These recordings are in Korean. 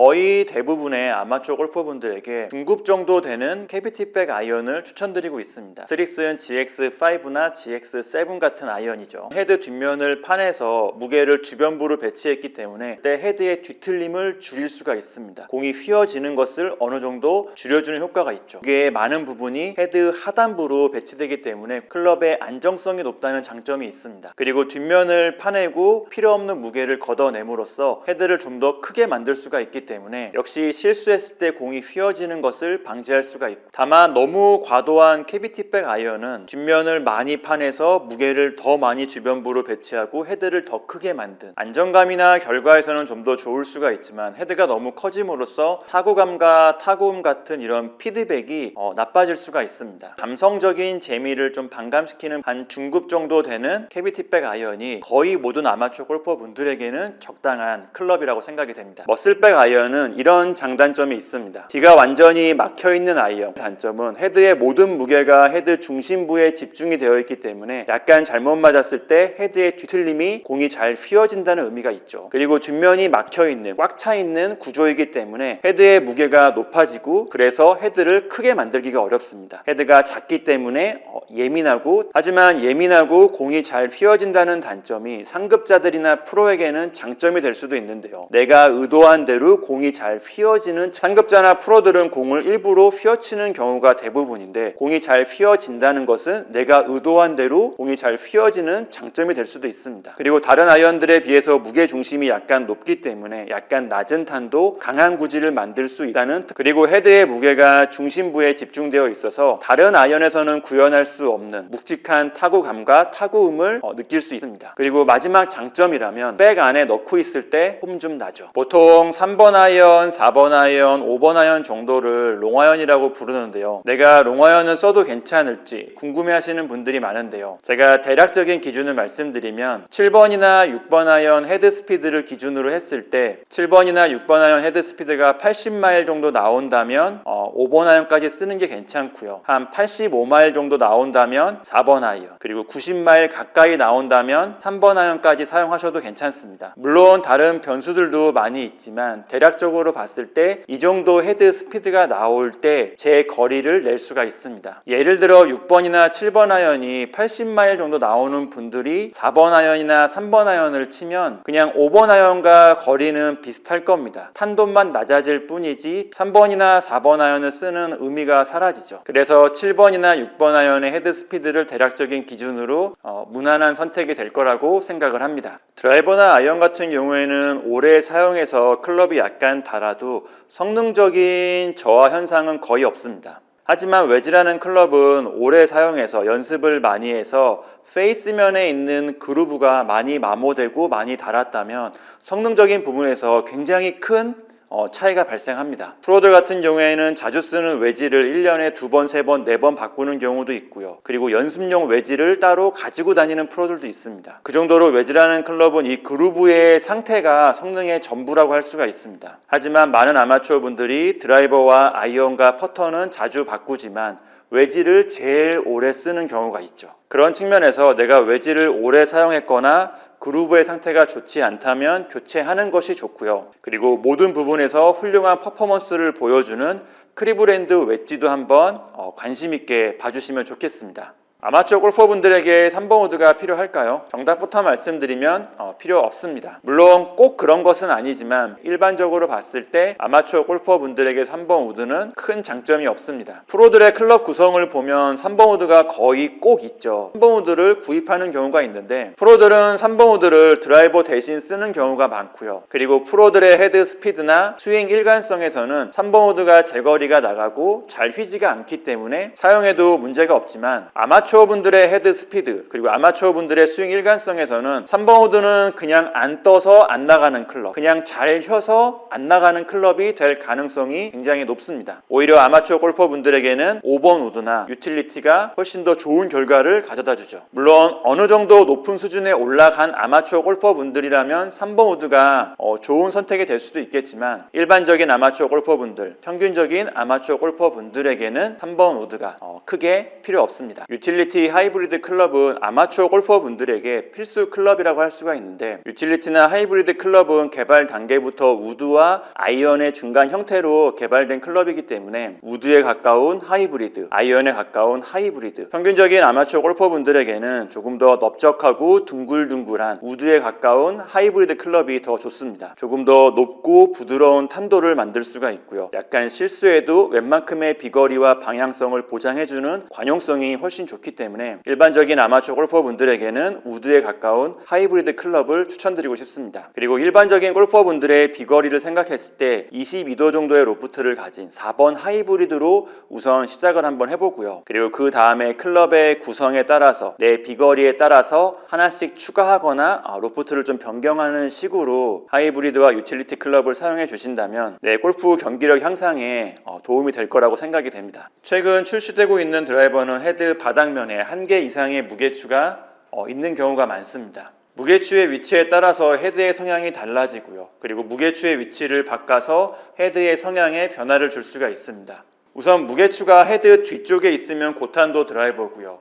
거의 대부분의 아마추어 골퍼분들에게 중급 정도 되는 캐비티백 아이언을 추천드리고 있습니다. 스릭슨 GX5나 GX7 같은 아이언이죠. 헤드 뒷면을 판에서 무게를 주변부로 배치했기 때문에 때 헤드의 뒤틀림을 줄일 수가 있습니다. 공이 휘어지는 것을 어느 정도 줄여주는 효과가 있죠. 무게의 많은 부분이 헤드 하단부로 배치되기 때문에 클럽의 안정성이 높다는 장점이 있습니다. 그리고 뒷면을 파내고 필요 없는 무게를 걷어냄으로써 헤드를 좀 더 크게 만들 수가 있기 때문에 역시 실수했을 때 공이 휘어지는 것을 방지할 수가 있고 다만 너무 과도한 캐비티백 아이언은 뒷면을 많이 파내서 무게를 더 많이 주변부로 배치하고 헤드를 더 크게 만든 안정감이나 결과에서는 좀 더 좋을 수가 있지만 헤드가 너무 커짐으로써 타구감과 타구음 같은 이런 피드백이 어, 나빠질 수가 있습니다. 감성적인 재미를 좀 반감시키는 한 중급 정도 되는 캐비티백 아이언이 거의 모든 아마추어 골퍼 분들에게는 적당한 클럽이라고 생각이 됩니다. 머슬백 아이언 은 이런 장단점이 있습니다. 뒤가 완전히 막혀 있는 아이언 단점은 헤드의 모든 무게가 헤드 중심부에 집중이 되어 있기 때문에 약간 잘못 맞았을 때 헤드의 뒤틀림이 공이 잘 휘어진다는 의미가 있죠. 그리고 뒷면이 막혀 있는 꽉 차 있는 구조이기 때문에 헤드의 무게가 높아지고 그래서 헤드를 크게 만들기가 어렵습니다. 헤드가 작기 때문에 어, 예민하고 하지만 예민하고 공이 잘 휘어진다는 단점이 상급자들이나 프로에게는 장점이 될 수도 있는데요. 내가 의도한 대로 공이 잘 휘어지는 상급자나 프로들은 공을 일부러 휘어치는 경우가 대부분인데 공이 잘 휘어진다는 것은 내가 의도한 대로 공이 잘 휘어지는 장점이 될 수도 있습니다. 그리고 다른 아이언들에 비해서 무게 중심이 약간 높기 때문에 약간 낮은 탄도 강한 구질을 만들 수 있다는 그리고 헤드의 무게가 중심부에 집중되어 있어서 다른 아이언에서는 구현할 수 없는 묵직한 타구감과 타구음을 어, 느낄 수 있습니다. 그리고 마지막 장점이라면 백 안에 넣고 있을 때 폼 좀 나죠. 보통 3번 아이언, 4번 아이언, 5번 아이언 정도를 롱아이언이라고 부르는데요. 내가 롱아이언을 써도 괜찮을지 궁금해하시는 분들이 많은데요. 제가 대략적인 기준을 말씀드리면 7번이나 6번 아이언 헤드 스피드를 기준으로 했을 때 7번이나 6번 아이언 헤드 스피드가 80마일 정도 나온다면 어, 5번 아이언까지 쓰는 게 괜찮고요. 한 85마일 정도 나온다면 4번 아이언 그리고 90마일 가까이 나온다면 3번 아이언까지 사용하셔도 괜찮습니다. 물론 다른 변수들도 많이 있지만 대략적으로 봤을 때 이 정도 헤드 스피드가 나올 때 제 거리를 낼 수가 있습니다. 예를 들어 6번이나 7번 아이언이 80마일 정도 나오는 분들이 4번 아이언이나 3번 아이언을 치면 그냥 5번 아이언과 거리는 비슷할 겁니다. 탄도만 낮아질 뿐이지 3번이나 4번 아이언을 쓰는 의미가 사라지죠. 그래서 7번이나 6번 아이언의 헤드 스피드를 대략적인 기준으로 어, 무난한 선택이 될 거라고 생각을 합니다. 드라이버나 아이언 같은 경우에는 오래 사용해서 클럽이 약간 달아도 성능적인 저하 현상은 거의 없습니다. 하지만 웨지라는 클럽은 오래 사용해서 연습을 많이 해서 페이스면에 있는 그루브가 많이 마모되고 많이 닳았다면 성능적인 부분에서 굉장히 큰 어, 차이가 발생합니다. 프로들 같은 경우에는 자주 쓰는 웨지를 1년에 두 번, 세 번, 네 번 바꾸는 경우도 있고요. 그리고 연습용 웨지를 따로 가지고 다니는 프로들도 있습니다. 그 정도로 웨지라는 클럽은 이 그루브의 상태가 성능의 전부라고 할 수가 있습니다. 하지만 많은 아마추어 분들이 드라이버와 아이언과 퍼터는 자주 바꾸지만 웨지를 제일 오래 쓰는 경우가 있죠. 그런 측면에서 내가 웨지를 오래 사용했거나 그루브의 상태가 좋지 않다면 교체하는 것이 좋고요. 그리고 모든 부분에서 훌륭한 퍼포먼스를 보여주는 크리브랜드 웨지도 한번 어, 관심 있게 봐주시면 좋겠습니다. 아마추어 골퍼분들에게 3번 우드가 필요할까요? 정답부터 말씀드리면 어, 필요 없습니다. 물론 꼭 그런 것은 아니지만 일반적으로 봤을 때 아마추어 골퍼분들에게 3번 우드는 큰 장점이 없습니다. 프로들의 클럽 구성을 보면 3번 우드가 거의 꼭 있죠. 3번 우드를 구입하는 경우가 있는데 프로들은 3번 우드를 드라이버 대신 쓰는 경우가 많고요. 그리고 프로들의 헤드 스피드나 스윙 일관성에서는 3번 우드가 제거리가 나가고 잘 휘지가 않기 때문에 사용해도 문제가 없지만 아마추어 아마추어분들의 헤드 스피드 그리고 아마추어분들의 스윙 일관성에서는 3번 우드는 그냥 안 떠서 안 나가는 클럽 그냥 잘 혀서 안 나가는 클럽이 될 가능성이 굉장히 높습니다. 오히려 아마추어 골퍼분들에게는 5번 우드나 유틸리티가 훨씬 더 좋은 결과를 가져다 주죠. 물론 어느 정도 높은 수준에 올라간 아마추어 골퍼분들이라면 3번 우드가 어, 좋은 선택이 될 수도 있겠지만 일반적인 아마추어 골퍼분들 평균적인 아마추어 골퍼분들에게는 3번 우드가 어, 크게 필요 없습니다. 유틸리 유틸리티 하이브리드 클럽은 아마추어 골퍼 분들에게 필수 클럽이라고 할 수가 있는데 유틸리티나 하이브리드 클럽은 개발 단계부터 우드와 아이언의 중간 형태로 개발된 클럽이기 때문에 우드에 가까운 하이브리드, 아이언에 가까운 하이브리드. 평균적인 아마추어 골퍼 분들에게는 조금 더 넓적하고 둥글둥글한 우드에 가까운 하이브리드 클럽이 더 좋습니다. 조금 더 높고 부드러운 탄도를 만들 수가 있고요. 약간 실수에도 웬만큼의 비거리와 방향성을 보장해주는 관용성이 훨씬 좋기 때문에 일반적인 아마추어 골퍼 분들에게는 우드에 가까운 하이브리드 클럽을 추천드리고 싶습니다. 그리고 일반적인 골퍼 분들의 비거리를 생각했을 때 22도 정도의 로프트를 가진 4번 하이브리드로 우선 시작을 한번 해보고요. 그리고 그 다음에 클럽의 구성에 따라서 내 비거리에 따라서 하나씩 추가하거나 아, 로프트를 좀 변경하는 식으로 하이브리드와 유틸리티 클럽을 사용해 주신다면 내 골프 경기력 향상에 어, 도움이 될 거라고 생각이 됩니다. 최근 출시되고 있는 드라이버는 헤드 바닥면 에 한 개 이상의 무게추가 어, 있는 경우가 많습니다. 무게추의 위치에 따라서 헤드의 성향이 달라지고요. 그리고 무게추의 위치를 바꿔서 헤드의 성향에 변화를 줄 수가 있습니다. 우선 무게추가 헤드 뒤쪽에 있으면 고탄도 드라이버고요.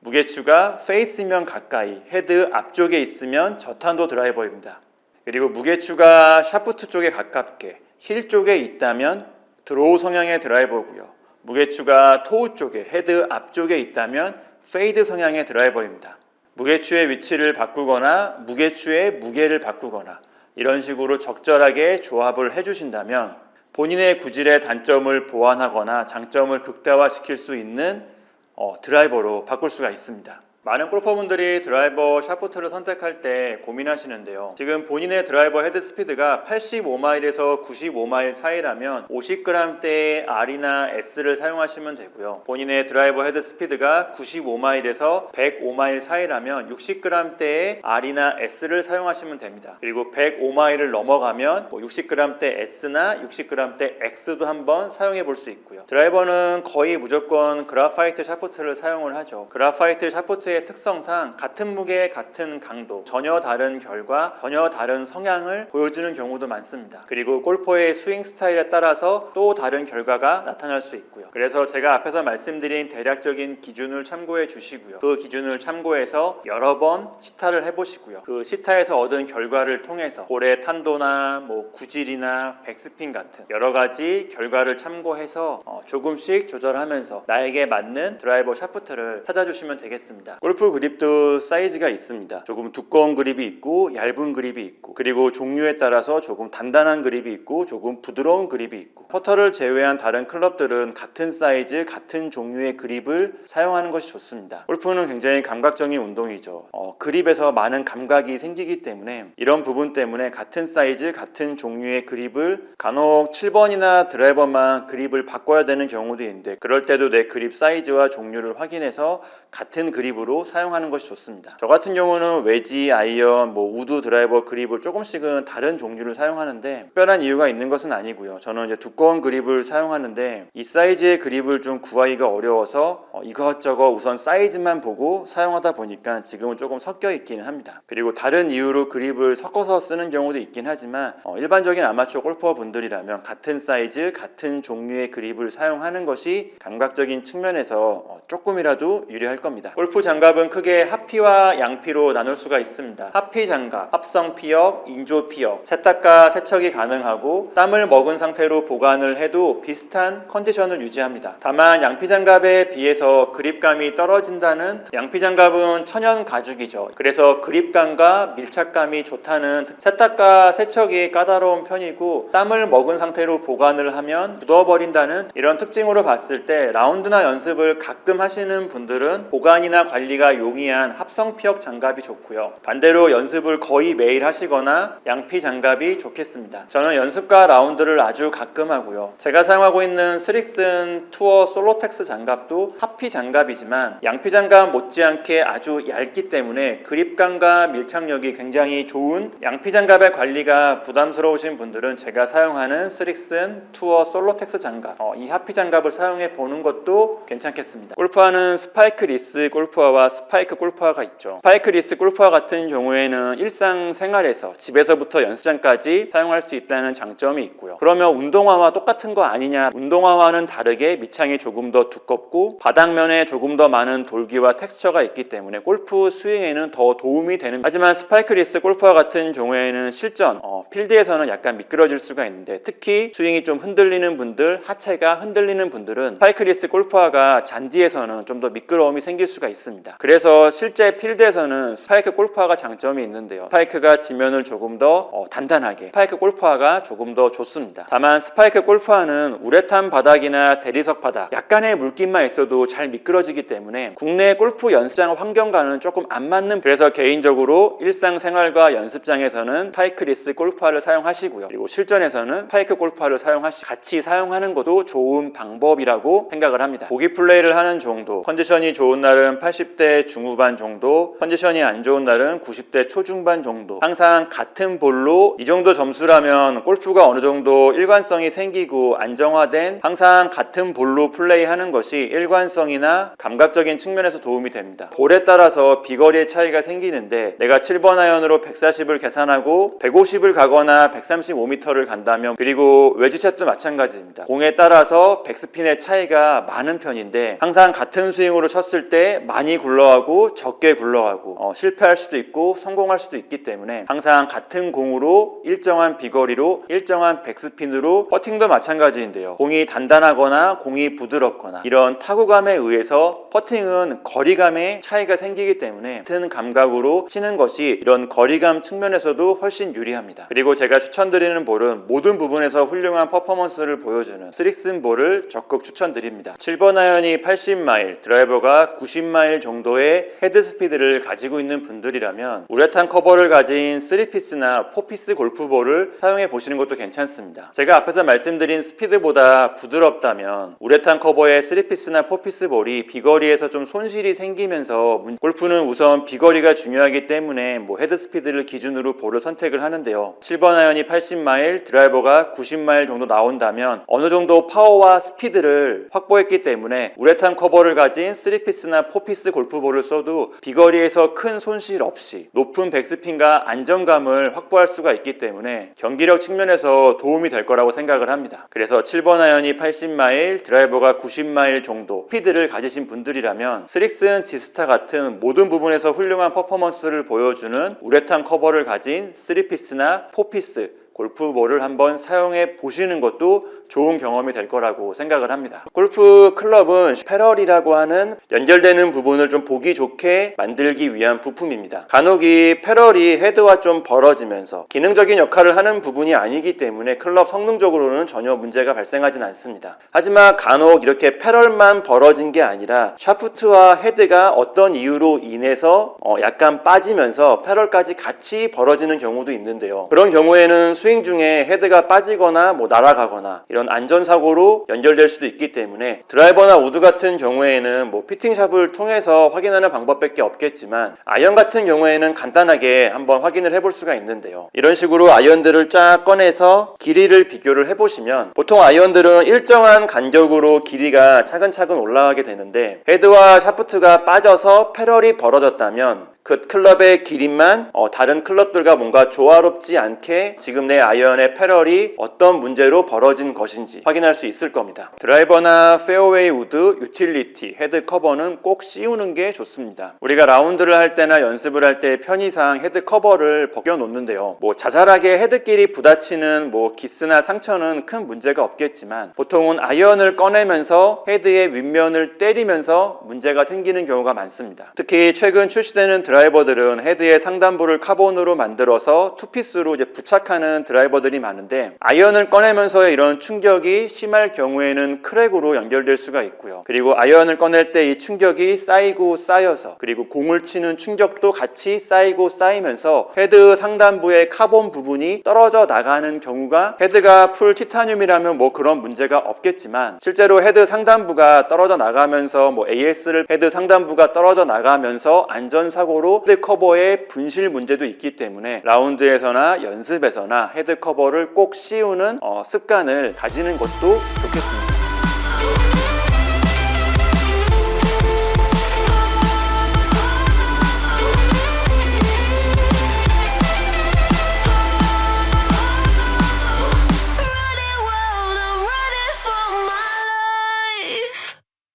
무게추가 페이스면 가까이, 헤드 앞쪽에 있으면 저탄도 드라이버입니다. 그리고 무게추가 샤프트 쪽에 가깝게, 힐 쪽에 있다면 드로우 성향의 드라이버고요. 무게추가 토우 쪽에, 헤드 앞쪽에 있다면 페이드 성향의 드라이버입니다. 무게추의 위치를 바꾸거나 무게추의 무게를 바꾸거나 이런 식으로 적절하게 조합을 해주신다면 본인의 구질의 단점을 보완하거나 장점을 극대화시킬 수 있는 어, 드라이버로 바꿀 수가 있습니다. 많은 골퍼분들이 드라이버 샤프트를 선택할 때 고민하시는데요. 지금 본인의 드라이버 헤드 스피드가 85마일에서 95마일 사이라면 50g대의 R이나 S를 사용하시면 되고요. 본인의 드라이버 헤드 스피드가 95마일에서 105마일 사이라면 60g대의 R이나 S를 사용하시면 됩니다. 그리고 105마일을 넘어가면 60g대 S나 60g대 X도 한번 사용해 볼 수 있고요. 드라이버는 거의 무조건 그라파이트 샤프트를 사용을 하죠. 그라파이트 샤프트 의 특성상 같은 무게, 같은 강도, 전혀 다른 결과, 전혀 다른 성향을 보여주는 경우도 많습니다. 그리고 골퍼의 스윙 스타일에 따라서 또 다른 결과가 나타날 수 있고요. 그래서 제가 앞에서 말씀드린 대략적인 기준을 참고해 주시고요. 그 기준을 참고해서 여러 번 시타를 해보시고요. 그 시타에서 얻은 결과를 통해서 볼의 탄도나 뭐 구질이나 백스핀 같은 여러 가지 결과를 참고해서 어, 조금씩 조절하면서 나에게 맞는 드라이버 샤프트를 찾아주시면 되겠습니다. 골프 그립도 사이즈가 있습니다. 조금 두꺼운 그립이 있고 얇은 그립이 있고 그리고 종류에 따라서 조금 단단한 그립이 있고 조금 부드러운 그립이 있고 퍼터를 제외한 다른 클럽들은 같은 사이즈 같은 종류의 그립을 사용하는 것이 좋습니다. 골프는 굉장히 감각적인 운동이죠. 어, 그립에서 많은 감각이 생기기 때문에 이런 부분 때문에 같은 사이즈 같은 종류의 그립을 간혹 7번이나 드라이버만 그립을 바꿔야 되는 경우도 있는데 그럴 때도 내 그립 사이즈와 종류를 확인해서 같은 그립으로 사용하는 것이 좋습니다. 저 같은 경우는 외지, 아이언, 뭐 우드 드라이버 그립을 조금씩은 다른 종류를 사용하는데 특별한 이유가 있는 것은 아니고요. 저는 이제 두꺼운 그립을 사용하는데 이 사이즈의 그립을 좀 구하기가 어려워서 어, 이것저것 우선 사이즈만 보고 사용하다 보니까 지금은 조금 섞여 있기는 합니다. 그리고 다른 이유로 그립을 섞어서 쓰는 경우도 있긴 하지만 어, 일반적인 아마추어 골퍼 분들이라면 같은 사이즈, 같은 종류의 그립을 사용하는 것이 감각적인 측면에서 어, 조금이라도 유리할 겁니다. 골프 장 갑은 크게 하피와 양피로 나눌 수가 있습니다. 하피 장갑, 합성 피혁, 인조 피혁, 세탁과 세척이 가능하고 땀을 먹은 상태로 보관을 해도 비슷한 컨디션을 유지합니다. 다만 양피 장갑에 비해서 그립감이 떨어진다는 양피 장갑은 천연 가죽이죠. 그래서 그립감과 밀착감이 좋다는 특- 세탁과 세척이 까다로운 편이고 땀을 먹은 상태로 보관을 하면 굳어버린다는 이런 특징으로 봤을 때 라운드나 연습을 가끔 하시는 분들은 보관이나 관리 가 용이한 합성 피혁 장갑이 좋고요. 반대로 연습을 거의 매일 하시거나 양피 장갑이 좋겠습니다. 저는 연습과 라운드를 아주 가끔 하고요. 제가 사용하고 있는 스릭슨 투어 솔로텍스 장갑도 하피 장갑이지만 양피 장갑 못지않게 아주 얇기 때문에 그립감과 밀착력이 굉장히 좋은 양피 장갑의 관리가 부담스러우신 분들은 제가 사용하는 스릭슨 투어 솔로텍스 장갑 어, 이 하피 장갑을 사용해 보는 것도 괜찮겠습니다. 골프화는 스파이크 리스 골프화와 골프화와 스파이크 골프화가 있죠. 스파이크 리스 골프화 같은 경우에는 일상생활에서 집에서부터 연습장까지 사용할 수 있다는 장점이 있고요. 그러면 운동화와 똑같은 거 아니냐? 운동화와는 다르게 밑창이 조금 더 두껍고 바닥면에 조금 더 많은 돌기와 텍스처가 있기 때문에 골프 스윙에는 더 도움이 되는 하지만 스파이크 리스 골프화 같은 경우에는 실전 어, 필드에서는 약간 미끄러질 수가 있는데 특히 스윙이 좀 흔들리는 분들 하체가 흔들리는 분들은 스파이크 리스 골프화가 잔디에서는 좀 더 미끄러움이 생길 수가 있습니다 그래서 실제 필드에서는 스파이크 골프화가 장점이 있는데요. 스파이크가 지면을 조금 더 어, 단단하게 스파이크 골프화가 조금 더 좋습니다. 다만 스파이크 골프화는 우레탄 바닥이나 대리석 바닥 약간의 물기만 있어도 잘 미끄러지기 때문에 국내 골프 연습장 환경과는 조금 안 맞는 그래서 개인적으로 일상생활과 연습장에서는 파이크 리스 골프화를 사용하시고요. 그리고 실전에서는 파이크 골프화를 사용하시 같이 사용하는 것도 좋은 방법이라고 생각을 합니다. 보기 플레이를 하는 정도 컨디션이 좋은 날은 80대 중후반 정도 컨디션이 안 좋은 날은 90대 초중반 정도. 항상 같은 볼로 이 정도 점수라면 골프가 어느 정도 일관성이 생기고 안정화된 항상 같은 볼로 플레이하는 것이 일관성이나 감각적인 측면에서 도움이 됩니다. 볼에 따라서 비거리의 차이가 생기는데 내가 7번 아이언으로 140을 계산하고 150을 가거나 135m를 간다면 그리고 웨지샷도 마찬가지입니다. 공에 따라서 백스핀의 차이가 많은 편인데 항상 같은 스윙으로 쳤을 때 많이 굴 러가고 적게 굴러가고 어, 실패할 수도 있고 성공할 수도 있기 때문에 항상 같은 공으로 일정한 비거리로 일정한 백스핀으로 퍼팅도 마찬가지인데요. 공이 단단하거나 공이 부드럽거나 이런 타구감에 의해서 퍼팅은 거리감의 차이가 생기기 때문에 같은 감각으로 치는 것이 이런 거리감 측면에서도 훨씬 유리합니다. 그리고 제가 추천드리는 볼은 모든 부분에서 훌륭한 퍼포먼스를 보여주는 스릭슨 볼을 적극 추천드립니다. 7번 아이언이 80마일 드라이버가 90마일 정도 의 헤드 스피드를 가지고 있는 분들이라면 우레탄 커버를 가진 3피스나 4피스 골프볼을 사용해 보시는 것도 괜찮습니다. 제가 앞에서 말씀드린 스피드보다 부드럽다면 우레탄 커버의 3피스나 4피스 볼이 비거리에서 좀 손실이 생기면서 문- 골프는 우선 비거리가 중요하기 때문에 뭐 헤드 스피드를 기준으로 볼을 선택을 하는데요. 7번 아이언이 80마일 드라이버가 90마일 정도 나온다면 어느 정도 파워와 스피드를 확보했기 때문에 우레탄 커버를 가진 3피스나 4피스 골 프볼을 써도 비거리에서 큰 손실 없이 높은 백스핀과 안정감을 확보할 수가 있기 때문에 경기력 측면에서 도움이 될 거라고 생각을 합니다. 그래서 7번 아이언이 80마일, 드라이버가 90마일 정도 스피드를 가지신 분들이라면 스릭슨 지스타 같은 모든 부분에서 훌륭한 퍼포먼스를 보여주는 우레탄 커버를 가진 3피스나 4피스 골프볼을 한번 사용해 보시는 것도 좋은 경험이 될 거라고 생각을 합니다. 골프 클럽은 패럴이라고 하는 연결되는 부분을 좀 보기 좋게 만들기 위한 부품입니다. 간혹 이 패럴이 헤드와 좀 벌어지면서 기능적인 역할을 하는 부분이 아니기 때문에 클럽 성능적으로는 전혀 문제가 발생하진 않습니다. 하지만 간혹 이렇게 패럴만 벌어진 게 아니라 샤프트와 헤드가 어떤 이유로 인해서 어, 약간 빠지면서 패럴까지 같이 벌어지는 경우도 있는데요. 그런 경우에는 스윙 중에 헤드가 빠지거나 뭐 날아가거나 이런 안전사고로 연결될 수도 있기 때문에 드라이버나 우드 같은 경우에는 뭐 피팅샵을 통해서 확인하는 방법밖에 없겠지만 아이언 같은 경우에는 간단하게 한번 확인을 해볼 수가 있는데요. 이런 식으로 아이언들을 쫙 꺼내서 길이를 비교를 해보시면 보통 아이언들은 일정한 간격으로 길이가 차근차근 올라가게 되는데 헤드와 샤프트가 빠져서 패럴이 벌어졌다면 그 클럽의 길이만 어, 다른 클럽들과 뭔가 조화롭지 않게 지금 내 아이언의 패럴이 어떤 문제로 벌어진 것인지 확인할 수 있을 겁니다. 드라이버나 페어웨이 우드, 유틸리티, 헤드 커버는 꼭 씌우는 게 좋습니다. 우리가 라운드를 할 때나 연습을 할 때 편의상 헤드 커버를 벗겨 놓는데요. 뭐 자잘하게 헤드끼리 부딪히는 뭐 기스나 상처는 큰 문제가 없겠지만 보통은 아이언을 꺼내면서 헤드의 윗면을 때리면서 문제가 생기는 경우가 많습니다. 특히 최근 출시되는 드라이버 들은 헤드의 상단부를 카본으로 만들어서 투피스로 이제 부착하는 드라이버들이 많은데 아이언을 꺼내면서의 이런 충격이 심할 경우에는 크랙으로 연결될 수가 있고요. 그리고 아이언을 꺼낼 때 이 충격이 쌓이고 쌓여서 그리고 공을 치는 충격도 같이 쌓이고 쌓이면서 헤드 상단부의 카본 부분이 떨어져 나가는 경우가 헤드가 풀 티타늄이라면 뭐 그런 문제가 없겠지만 실제로 헤드 상단부가 떨어져 나가면서 뭐 AS를 헤드 상단부가 떨어져 나가면서 안전사 고로 헤드 커버의 분실 문제도 있기 때문에 라운드에서나 연습에서나 헤드 커버를 꼭 씌우는 어, 습관을 가지는 것도 좋겠습니다.